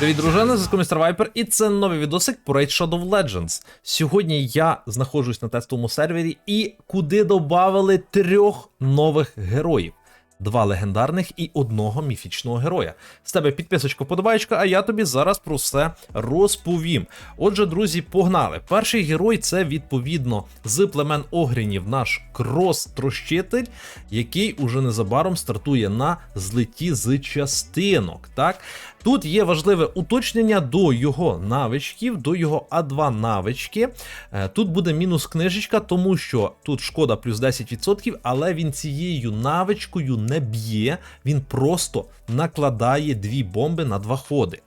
Привіт, дружина, з Містер Вайпер, і це новий відосик по Raid Shadow Legends. Сьогодні я знаходжусь на тестовому сервері і куди додали трьох нових героїв. Два легендарних і одного міфічного героя. З тебе підписочка, подобаєчка, а я тобі зараз про все розповім. Отже, друзі, погнали. Перший герой це відповідно з племен Огрінів наш крос-трощитель, який уже незабаром стартує на злеті з частинок. Так, Тут є важливе уточнення до його навичків, до його А2 навички. Е, Тут буде мінус книжечка, тому що тут шкода плюс 10%, але він цією навичкою не б'є, він просто накладає дві бомби на два ходи.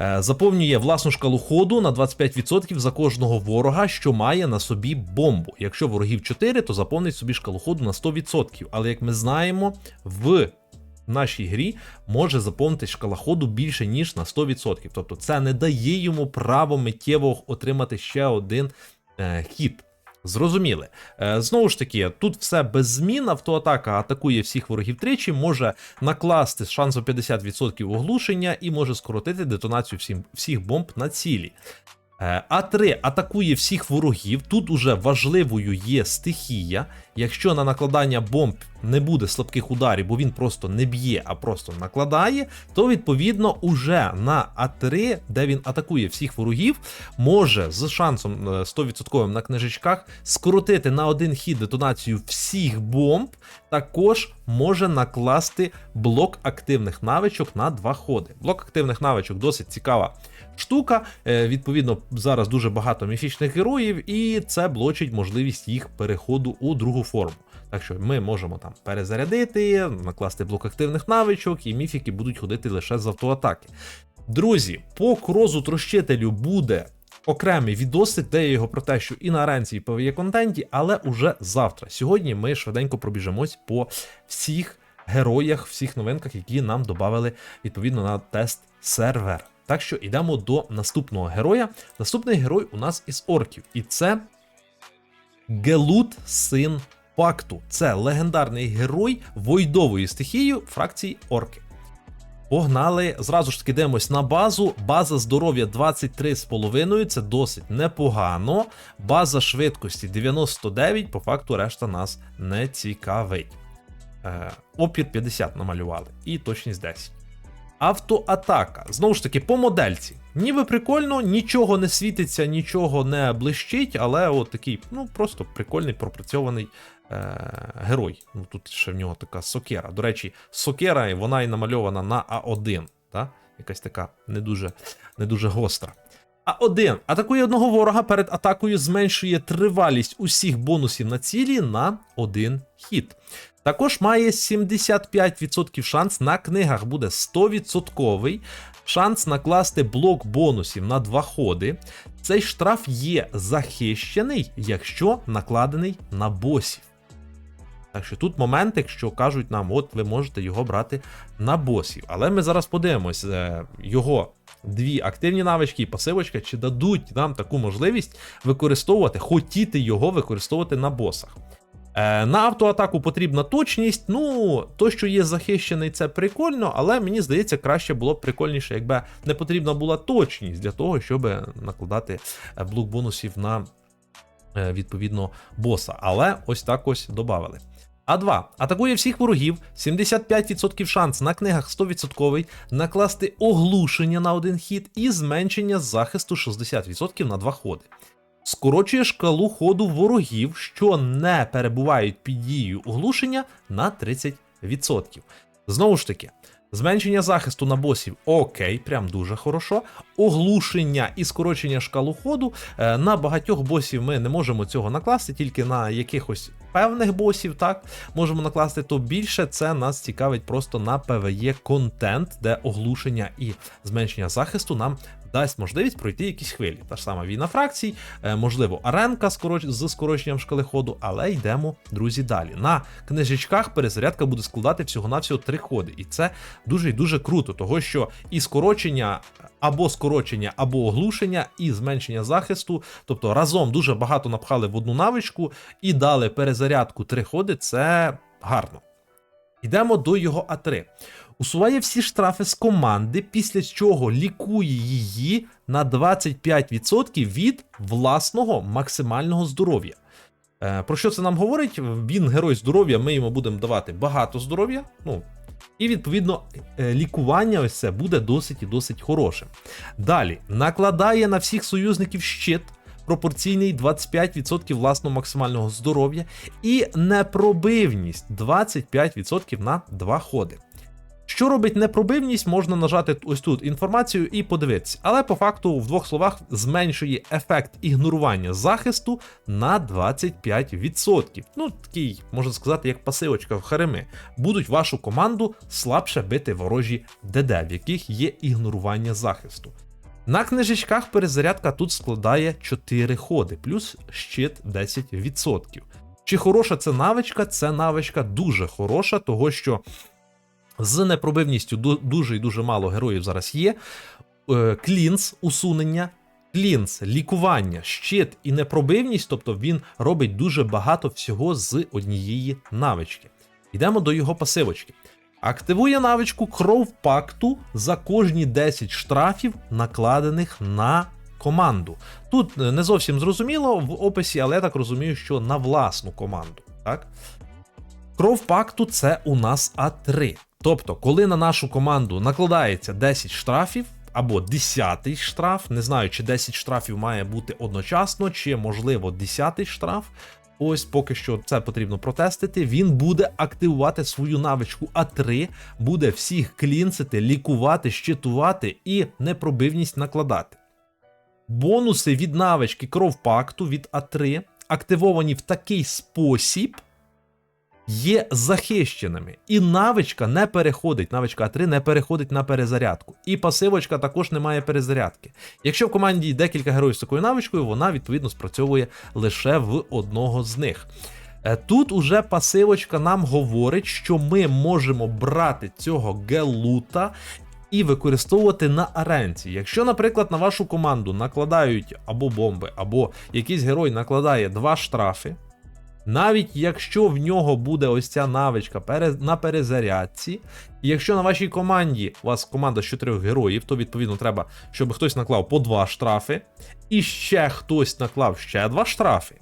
Е, Заповнює власну шкалу ходу на 25% за кожного ворога, що має на собі бомбу. Якщо ворогів 4, то заповнить собі шкалу ходу на 100%. Але як ми знаємо, в нашій грі може заповнити шкала ходу більше ніж на 100%. Тобто це не дає йому право миттєво отримати ще один е, хід. Зрозуміли. Е, знову ж таки, тут все без змін. Автоатака атакує всіх ворогів тричі, може накласти з шансом 50% оглушення і може скоротити детонацію всім, всіх бомб на цілі. Е, А3 атакує всіх ворогів. Тут уже важливою є стихія. Якщо на накладання бомб не буде слабких ударів, бо він просто не б'є, а просто накладає, то відповідно уже на А3, де він атакує всіх ворогів, може з шансом е, 100% на книжечках скоротити на один хід детонацію всіх бомб. Також може накласти блок активних навичок на два ходи. Блок активних навичок досить цікава штука. Е, Відповідно, зараз дуже багато міфічних героїв, і це блочить можливість їх переходу у другу форму. Так що ми можемо там перезарядити, накласти блок активних навичок, і міфіки будуть ходити лише з автоатаки. Друзі, по крозу трощителю буде окремий відосик, де я його протещу і на аренці, і по контенті, але уже завтра. Сьогодні ми швиденько пробіжемось по всіх героях, всіх новинках, які нам додали відповідно на тест сервер. Так що йдемо до наступного героя. Наступний герой у нас із орків, і це Гелут, син Пакту. Це легендарний герой войдової стихії фракції орки. Погнали. Зразу ж таки дивимось на базу. База здоров'я 23,5, це досить непогано. База швидкості 99, по факту решта нас не цікавить. Е, опір 50 намалювали, і точність 10. Автоатака. Знову ж таки, по модельці. Ніби прикольно, нічого не світиться, нічого не блищить, але от такий, ну просто прикольний пропрацьований е- герой. Ну тут ще в нього така сокера. До речі, сокера вона і намальована на А1. Та? Якась така не дуже, не дуже гостра. А1 атакує одного ворога перед атакою, зменшує тривалість усіх бонусів на цілі на один хід. Також має 75% шанс на книгах буде 100%. Шанс накласти блок бонусів на два ходи. Цей штраф є захищений, якщо накладений на босів. Так що тут момент, якщо кажуть нам, от ви можете його брати на босів. Але ми зараз подивимось, е, його дві активні навички і пасивочка, чи дадуть нам таку можливість використовувати, хотіти його використовувати на босах. Е, На автоатаку потрібна точність. Ну, то, що є захищений, це прикольно, але мені здається, краще було б прикольніше, якби не потрібна була точність для того, щоб накладати е, блок бонусів на е, відповідно боса. Але ось так ось додали. А2 атакує всіх ворогів, 75% шанс на книгах 100%, накласти оглушення на один хід і зменшення захисту 60% на два ходи. Скорочує шкалу ходу ворогів, що не перебувають під дією оглушення на 30%. Знову ж таки, зменшення захисту на босів окей, прям дуже хорошо. Оглушення і скорочення шкалу ходу. Е, На багатьох босів ми не можемо цього накласти, тільки на якихось певних босів, так, можемо накласти, то більше це нас цікавить просто на PvE контент, де оглушення і зменшення захисту нам дасть можливість пройти якісь хвилі. Та ж сама війна фракцій, е, можливо, аренка з скороченням шкали ходу, але йдемо, друзі, далі. На книжечках перезарядка буде складати всього-навсього три ходи. І це дуже і дуже круто, того що і скорочення або скорочення, або оглушення, і зменшення захисту, тобто разом дуже багато напхали в одну навичку і дали перезарядку три ходи. Це гарно. Йдемо до його А3. Усуває всі штрафи з команди, після чого лікує її на 25% від власного максимального здоров'я. Е, Про що це нам говорить? Він герой здоров'я, ми йому будемо давати багато здоров'я. Ну, і відповідно е, лікування ось це буде досить і досить хорошим. Далі накладає на всіх союзників щит. Пропорційний 25% власного максимального здоров'я і непробивність 25% на 2 ходи. Що робить непробивність, можна нажати ось тут інформацію і подивитися. Але по факту, в двох словах, зменшує ефект ігнорування захисту на 25%. Ну, такий, можна сказати, як пасивочка в хареми. Будуть вашу команду слабше бити ворожі ДД, в яких є ігнорування захисту. На книжечках перезарядка тут складає 4 ходи, плюс щит 10%. Чи хороша це навичка? Це навичка дуже хороша, того що з непробивністю дуже і дуже мало героїв зараз є. Е, Клінс усунення, клінс, лікування, щит і непробивність, тобто він робить дуже багато всього з однієї навички. Йдемо до його пасивочки. Активує навичку кров пакту за кожні 10 штрафів, накладених на команду. Тут е, не зовсім зрозуміло в описі, але я так розумію, що на власну команду. Так? Кров пакту це у нас А3. Тобто, коли на нашу команду накладається 10 штрафів або 10 штраф, не знаю, чи 10 штрафів має бути одночасно, чи можливо 10 штраф. Ось поки що це потрібно протестити. Він буде активувати свою навичку А3, буде всіх клінцити, лікувати, щитувати і непробивність накладати. Бонуси від навички кров пакту від А3 активовані в такий спосіб, є захищеними. І навичка не переходить, навичка А3 не переходить на перезарядку. І пасивочка також не має перезарядки. Якщо в команді декілька героїв з такою навичкою, вона відповідно спрацьовує лише в одного з них. Е, Тут уже пасивочка нам говорить, що ми можемо брати цього гелута і використовувати на аренці. Якщо, наприклад, на вашу команду накладають або бомби, або якийсь герой накладає два штрафи, навіть якщо в нього буде ось ця навичка на перезарядці, і якщо на вашій команді у вас команда з чотирьох героїв, то відповідно треба, щоб хтось наклав по два штрафи, і ще хтось наклав ще два штрафи.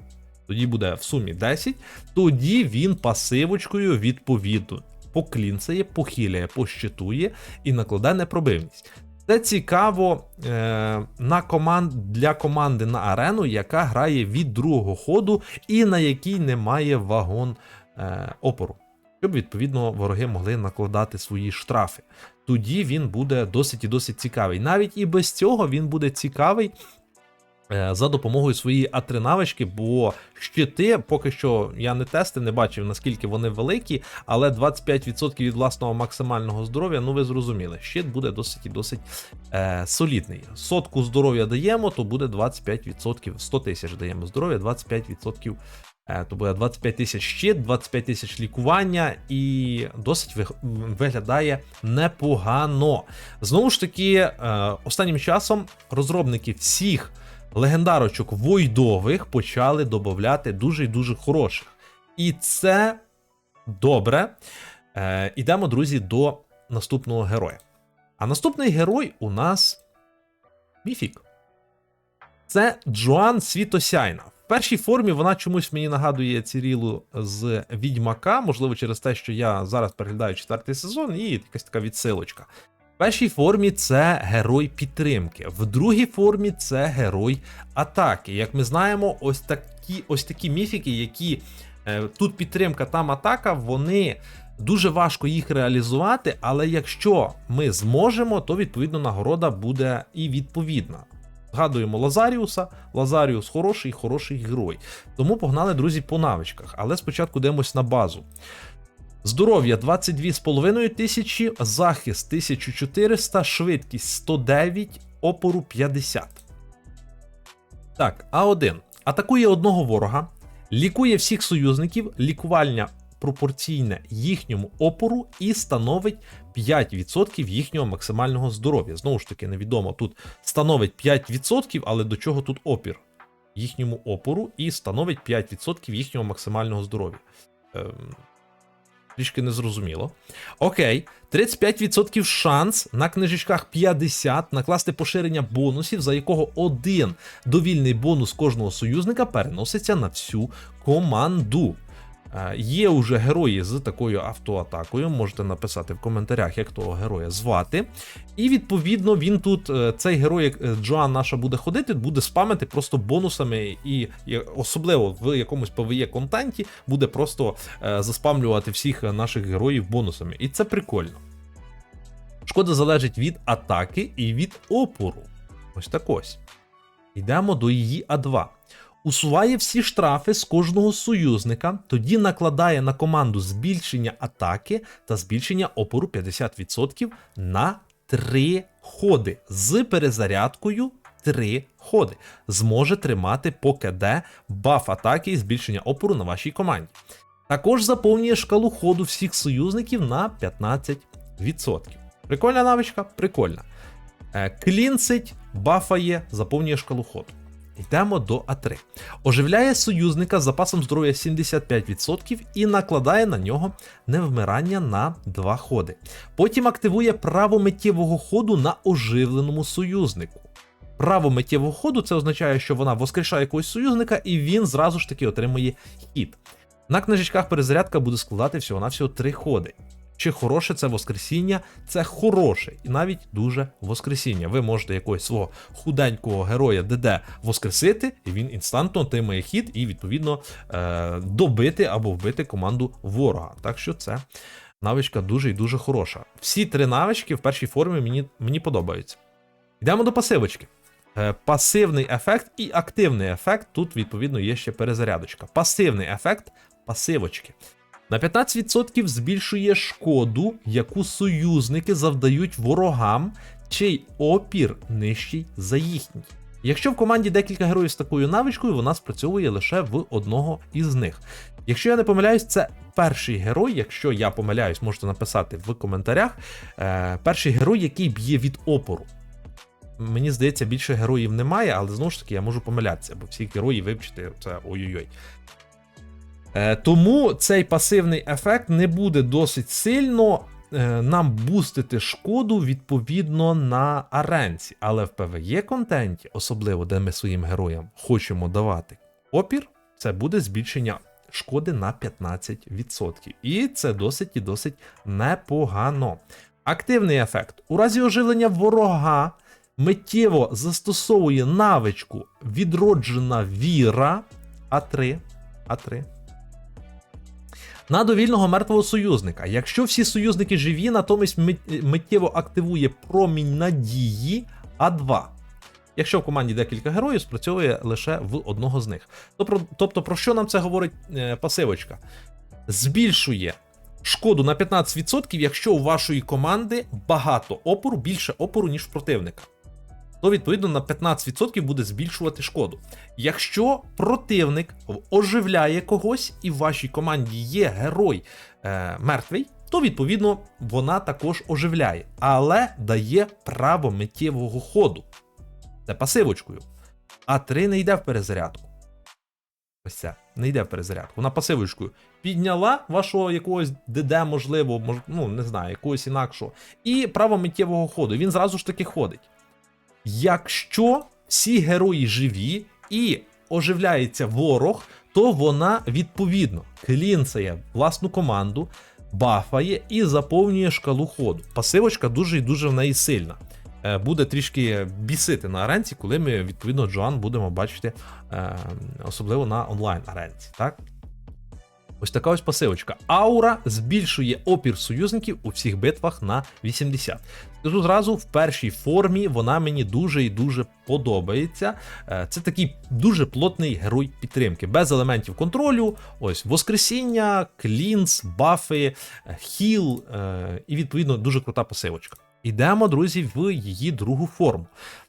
Тоді буде в сумі 10, тоді він пасивочкою відповідно поклінцає, похиляє, пощитує і накладе непробивність. Це цікаво е, на команд, для команди на арену, яка грає від другого ходу і на якій немає вагон е, опору, щоб відповідно вороги могли накладати свої штрафи. Тоді він буде досить і досить цікавий. Навіть і без цього він буде цікавий. Е, За допомогою своєї А3 бо щити поки що я не тестив, не бачив наскільки вони великі, але 25% від власного максимального здоров'я, ну ви зрозуміли, щит буде досить і досить е, солідний. Сотку здоров'я даємо, то буде 25%, 100 тисяч даємо здоров'я, 25%. е, То буде 25 тисяч щит, 25 тисяч лікування, і досить виглядає непогано. Знову ж таки, е, останнім часом розробники всіх легендарочок войдових почали додати дуже і дуже хороших. І це добре. Е, ідемо, друзі, до наступного героя. А наступний герой у нас Міфік. Це Джоан Світосяйна. В першій формі вона чомусь мені нагадує Цірілу з Відьмака, можливо, через те, що я зараз переглядаю четвертий сезон, і якась така відсилочка. В першій формі це герой підтримки, в другій формі це герой атаки. Як ми знаємо, ось такі, ось такі міфіки, які е, тут підтримка, там атака, вони дуже важко їх реалізувати, але якщо ми зможемо, то відповідно нагорода буде і відповідна. Згадуємо Лазаріуса. Лазаріус хороший, хороший герой. Тому погнали, друзі, по навичках. Але спочатку дивимось на базу. Здоров'я 22,5 тисячі, захист 1400, швидкість 109, опору 50. Так, А1. Атакує одного ворога, лікує всіх союзників, лікувальня пропорційне їхньому опору і становить 5% їхнього максимального здоров'я. Знову ж таки, невідомо тут становить 5%, але до чого тут опір? Їхньому опору і становить 5% їхнього максимального здоров'я. Ем, Трішки незрозуміло. Окей, 35% шанс на книжечках 50 накласти поширення бонусів, за якого один довільний бонус кожного союзника переноситься на всю команду. Е, Є уже герої з такою автоатакою. Можете написати в коментарях, як того героя звати. І відповідно він тут, е, цей герой, як е, Джоан наша буде ходити, буде спамити просто бонусами, і особливо в якомусь PvE контенті буде просто заспамлювати всіх наших героїв бонусами. І це прикольно. Шкода залежить від атаки і від опору. Ось так ось. Йдемо до її А2. Усуває всі штрафи з кожного союзника, тоді накладає на команду збільшення атаки та збільшення опору 50% на 3 ходи з перезарядкою 3 ходи. Зможе тримати по КД баф атаки і збільшення опору на вашій команді. Також заповнює шкалу ходу всіх союзників на 15%. Прикольна навичка? Прикольна. Е, Клінцить, бафає, заповнює шкалу ходу. Йдемо до А3. Оживляє союзника з запасом здоров'я 75% і накладає на нього невмирання на 2 ходи. Потім активує право миттєвого ходу на оживленому союзнику. Право миттєвого ходу це означає, що вона воскрешає якогось союзника, і він зразу ж таки отримує хід. На книжечках перезарядка буде складати всього-навсього 3 ходи. Чи хороше це воскресіння? Це хороше і навіть дуже воскресіння. Ви можете якогось свого худенького героя ДД воскресити, і він інстантно отримає хід і, відповідно, е- добити або вбити команду ворога. Так що це навичка дуже і дуже хороша. Всі три навички в першій формі мені, мені подобаються. Йдемо до пасивочки. Е, Пасивний ефект і активний ефект. Тут, відповідно, є ще перезарядочка. Пасивний ефект пасивочки. На 15% збільшує шкоду, яку союзники завдають ворогам, чий опір нижчий за їхній. Якщо в команді декілька героїв з такою навичкою, вона спрацьовує лише в одного із них. Якщо я не помиляюсь, це перший герой. Якщо я помиляюсь, можете написати в коментарях. Е, перший герой, який б'є від опору. Мені здається, більше героїв немає, але знову ж таки я можу помилятися, бо всі герої вивчити це ой-ой-ой. Е, Тому цей пасивний ефект не буде досить сильно е, нам бустити шкоду відповідно на аренці. Але в PvE контенті, особливо де ми своїм героям хочемо давати опір, це буде збільшення шкоди на 15%. І це досить і досить непогано. Активний ефект. У разі оживлення ворога миттєво застосовує навичку відроджена віра А3. А3 на довільного мертвого союзника. Якщо всі союзники живі, натомість миттєво активує промінь надії А2. Якщо в команді декілька героїв, спрацьовує лише в одного з них. Тобто, про що нам це говорить е, пасивочка? Збільшує шкоду на 15%, якщо у вашої команди багато опору, більше опору, ніж в противника. То відповідно на 15% буде збільшувати шкоду. Якщо противник оживляє когось і в вашій команді є герой е, мертвий, то відповідно вона також оживляє, але дає право миттєвого ходу. Це пасивочкою. А 3 не йде в перезарядку. Ось це, не йде в перезарядку. Вона пасивочкою підняла вашого якогось ДД, можливо, мож, ну не знаю, якогось інакшого. І право миттєвого ходу. Він зразу ж таки ходить. Якщо всі герої живі і оживляється ворог, то вона відповідно клінцає власну команду, бафає і заповнює шкалу ходу. Пасивочка дуже і дуже в неї сильна. Е, Буде трішки бісити на аренці, коли ми відповідно Джоан будемо бачити, е, особливо на онлайн аренці. Так? Ось така ось пасивочка. Аура збільшує опір союзників у всіх битвах на 80. Скажу зразу, в першій формі вона мені дуже і дуже подобається. Е, Це такий дуже плотний герой підтримки, без елементів контролю. Ось Воскресіння, клінс, бафи, е, хіл е, і відповідно дуже крута пасивочка. Йдемо, друзі, в її другу форму.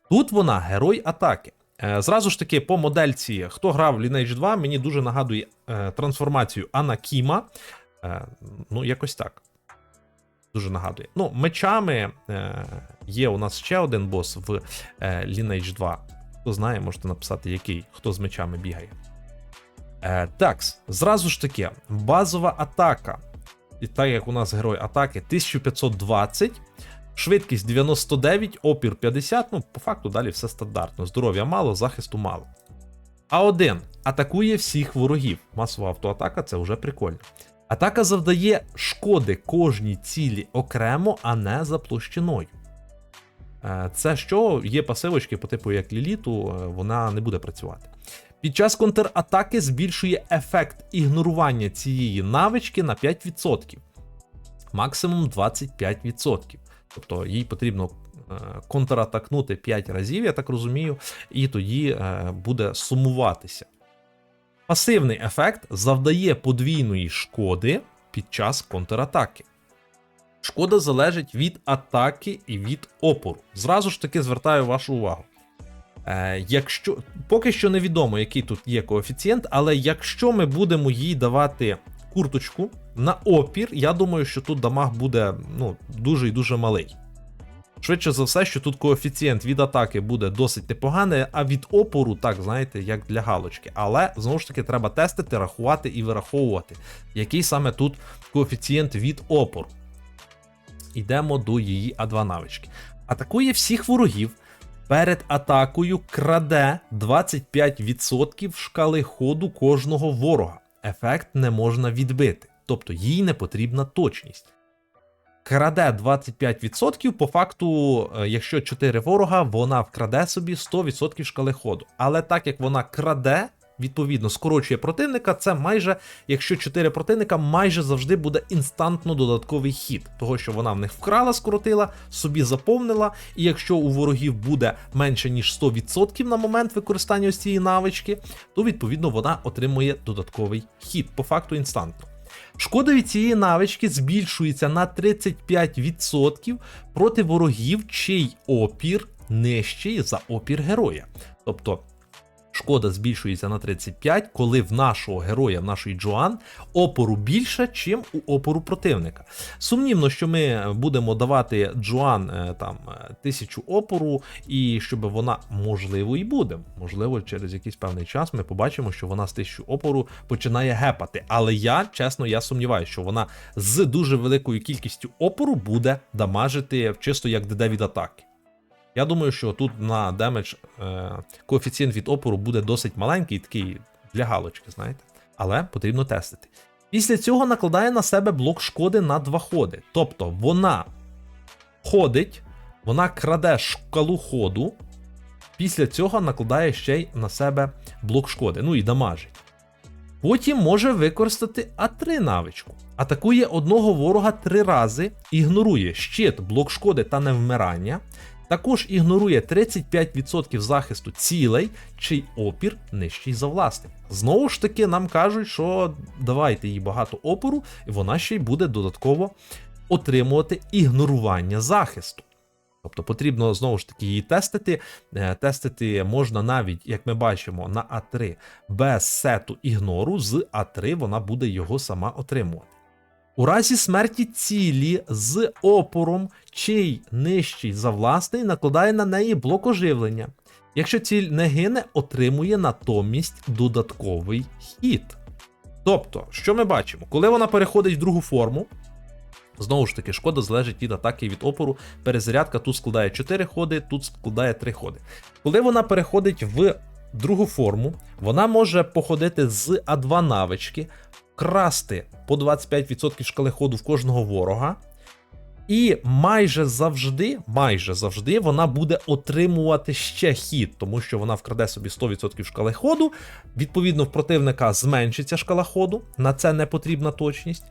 Тут вона герой атаки. Е, Зразу ж таки, по модельці, хто грав Lineage 2, мені дуже нагадує е, трансформацію Анакіма. Е, ну, якось так. Дуже нагадує. Ну, мечами є у нас ще один бос в Lineage 2. Хто знає, можете написати, який, хто з мечами бігає. Так, зразу ж таки, базова атака. і так як у нас герой атаки 1520, швидкість 99, опір 50. Ну, по факту далі все стандартно. Здоров'я мало, захисту мало. А1 атакує всіх ворогів. Масова автоатака це вже прикольно. Атака завдає шкоди кожній цілі окремо, а не за площиною. Е, Це що є пасивочки по типу як Ліліту, е, вона не буде працювати. Під час контратаки збільшує ефект ігнорування цієї навички на 5%, максимум 25%. Тобто їй потрібно е, контратакнути 5 разів, я так розумію, і тоді е, буде сумуватися. Пасивний ефект завдає подвійної шкоди під час контратаки. Шкода залежить від атаки і від опору. Зразу ж таки звертаю вашу увагу. Е, якщо поки що невідомо, який тут є коефіцієнт, але якщо ми будемо їй давати курточку на опір, я думаю, що тут дамаг буде ну, дуже і дуже малий. Швидше за все, що тут коефіцієнт від атаки буде досить непоганий, а від опору, так, знаєте, як для галочки. Але знову ж таки треба тестити, рахувати і вираховувати, який саме тут коефіцієнт від опору. Йдемо до її А2 навички. Атакує всіх ворогів. Перед атакою краде 25% шкали ходу кожного ворога. Ефект не можна відбити, тобто їй не потрібна точність. Краде 25%, по факту, е, якщо 4 ворога, вона вкраде собі 100% шкали ходу. Але так як вона краде, відповідно скорочує противника, це майже, якщо 4 противника, майже завжди буде інстантно додатковий хід, того що вона в них вкрала, скоротила, собі заповнила, і якщо у ворогів буде менше ніж 100% на момент використання ось цієї навички, то відповідно вона отримує додатковий хід, по факту інстантно. Шкода від цієї навички збільшується на 35% проти ворогів, чий опір нижчий за опір героя. Тобто шкода збільшується на 35, коли в нашого героя, в нашої Джоан, опору більше, чим у опору противника. Сумнівно, що ми будемо давати Джоан е, там е, тисячу опору, і щоб вона можливо і буде. Можливо, через якийсь певний час ми побачимо, що вона з тисячу опору починає гепати. Але я, чесно, я сумніваюся, що вона з дуже великою кількістю опору буде дамажити чисто як ДД від атаки. Я думаю, що тут на демедж коефіцієнт від опору буде досить маленький, такий для галочки, знаєте. Але потрібно тестити. Після цього накладає на себе блок шкоди на два ходи. Тобто вона ходить, вона краде шкалу ходу, після цього накладає ще й на себе блок шкоди, ну і дамажить. Потім може використати А3 навичку. Атакує одного ворога три рази, ігнорує щит, блок шкоди та невмирання. Також ігнорує 35% захисту цілей, чий опір нижчий за власний. Знову ж таки, нам кажуть, що давайте їй багато опору, і вона ще й буде додатково отримувати ігнорування захисту. Тобто потрібно знову ж таки її тестити. Е, Тестити можна навіть, як ми бачимо, на А3 без сету ігнору, з А3 вона буде його сама отримувати. У разі смерті цілі з опором, чий нижчий за власний, накладає на неї блок оживлення. Якщо ціль не гине, отримує натомість додатковий хід. Тобто, що ми бачимо? Коли вона переходить в другу форму, знову ж таки, шкода залежить від атаки від опору. Перезарядка тут складає 4 ходи, тут складає 3 ходи. Коли вона переходить в другу форму, вона може походити з А2 навички, красти по 25% шкали ходу в кожного ворога. І майже завжди, майже завжди вона буде отримувати ще хід, тому що вона вкраде собі 100% шкали ходу. Відповідно, в противника зменшиться шкала ходу, на це не потрібна точність.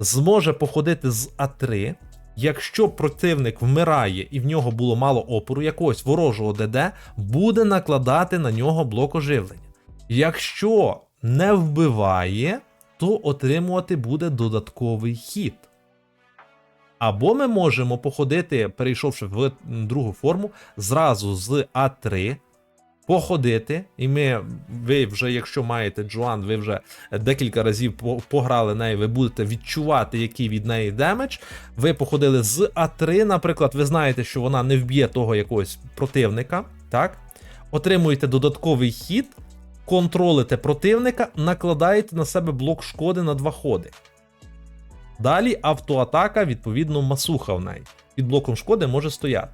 Зможе походити з А3. Якщо противник вмирає і в нього було мало опору, якогось ворожого ДД буде накладати на нього блок оживлення. Якщо не вбиває, то отримувати буде додатковий хід. Або ми можемо походити, перейшовши в другу форму, зразу з А3, походити. І ми, ви вже, якщо маєте Джоан, ви вже декілька разів по- пограли нею, ви будете відчувати, який від неї демедж. Ви походили з А3, наприклад, ви знаєте, що вона не вб'є того якогось противника. Так? Отримуєте додатковий хід, контролите противника, накладаєте на себе блок шкоди на два ходи. Далі автоатака, відповідно, масуха в неї. Під блоком шкоди може стояти.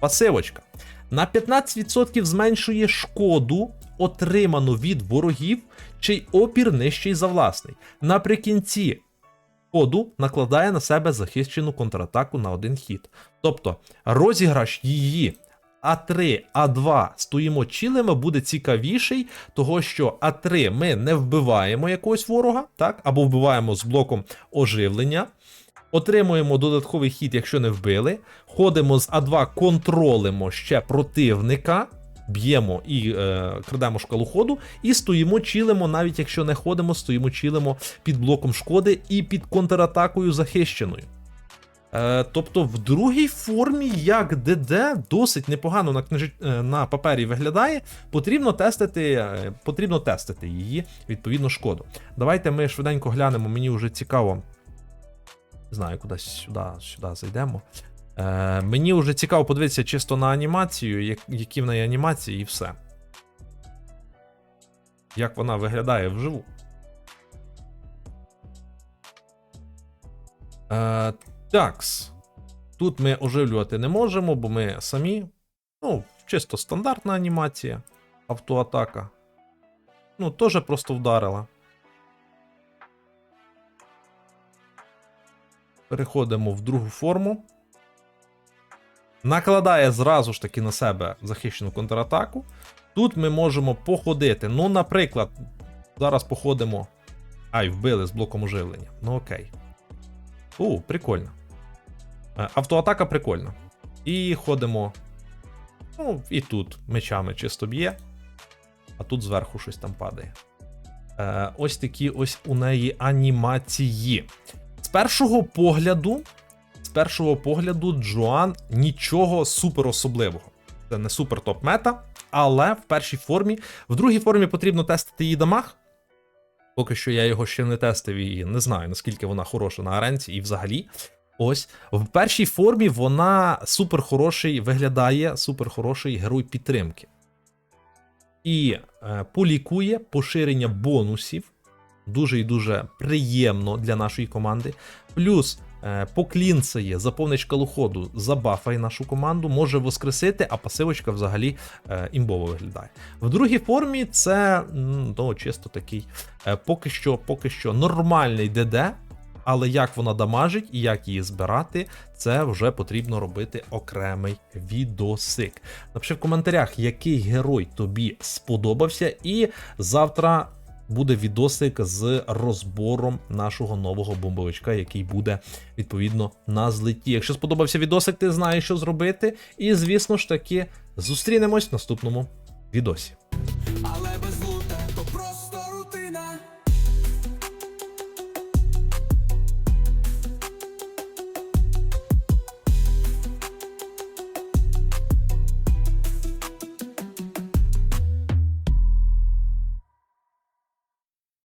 Пасивочка. На 15% зменшує шкоду, отриману від ворогів, чий опір нижчий за власний. Наприкінці ходу накладає на себе захищену контратаку на один хід. Тобто розіграш її А3, А2 стоїмо чилими буде цікавіший, того що А3 ми не вбиваємо якогось ворога, так, або вбиваємо з блоком оживлення. Отримуємо додатковий хід, якщо не вбили. Ходимо з А2, контролимо ще противника, б'ємо і е, крадемо шкалу ходу, і стоїмо, чилимо, навіть якщо не ходимо, стоїмо, чилимо під блоком шкоди і під контратакою захищеною. Е, тобто в другій формі, як ДД, досить непогано на книжі... е, на папері виглядає. Потрібно тестити, е, потрібно тестити її відповідно шкоду. Давайте ми швиденько глянемо, мені вже цікаво. Не знаю, кудись сюди, сюди зайдемо. Е, мені вже цікаво подивитися чисто на анімацію, як, які в неї анімації, і все. Як вона виглядає вживу. Е, такс. Тут ми оживлювати не можемо, бо ми самі. Ну, чисто стандартна анімація. Автоатака. Ну, теж просто вдарила. Переходимо в другу форму. Накладає зразу ж таки на себе захищену контратаку. Тут ми можемо походити. Ну, наприклад, зараз походимо. Ай, вбили з блоком оживлення. Ну окей. У, прикольно. Е, Автоатака прикольна. І ходимо. Ну, і тут мечами чисто б'є. А тут зверху щось там падає. Е, ось такі ось у неї анімації. З першого погляду, з першого погляду, Джоан нічого супер особливого. Це не супер топ мета, але в першій формі. В другій формі потрібно тестити її дамаг. Поки що я його ще не тестив і не знаю, наскільки вона хороша на аренці і взагалі. Ось в першій формі вона супер хороший виглядає, супер хороший герой підтримки. І е, полікує поширення бонусів. Дуже і дуже приємно для нашої команди. Плюс е, поклінцає, заповнить шкалуходу, забафає нашу команду, може воскресити, а пасивочка взагалі е, імбово виглядає. В другій формі це ну, чисто такий е, поки що, поки що нормальний ДД. Але як вона дамажить і як її збирати, це вже потрібно робити окремий відосик. Напиши в коментарях, який герой тобі сподобався, і завтра буде відосик з розбором нашого нового бомбовичка, який буде відповідно на злеті. Якщо сподобався відосик, ти знаєш, що зробити. І звісно ж таки, зустрінемось в наступному відосі.